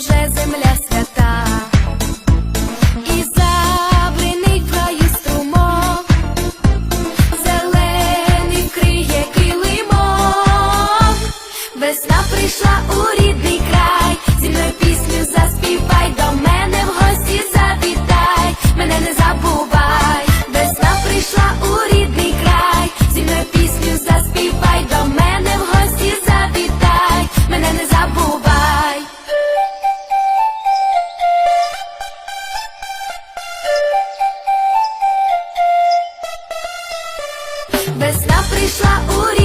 вже земля свята. і забриний краї стомок, зелений криєкий лимок, Весна прийшла у рідний край, зі мною Весна прийшла у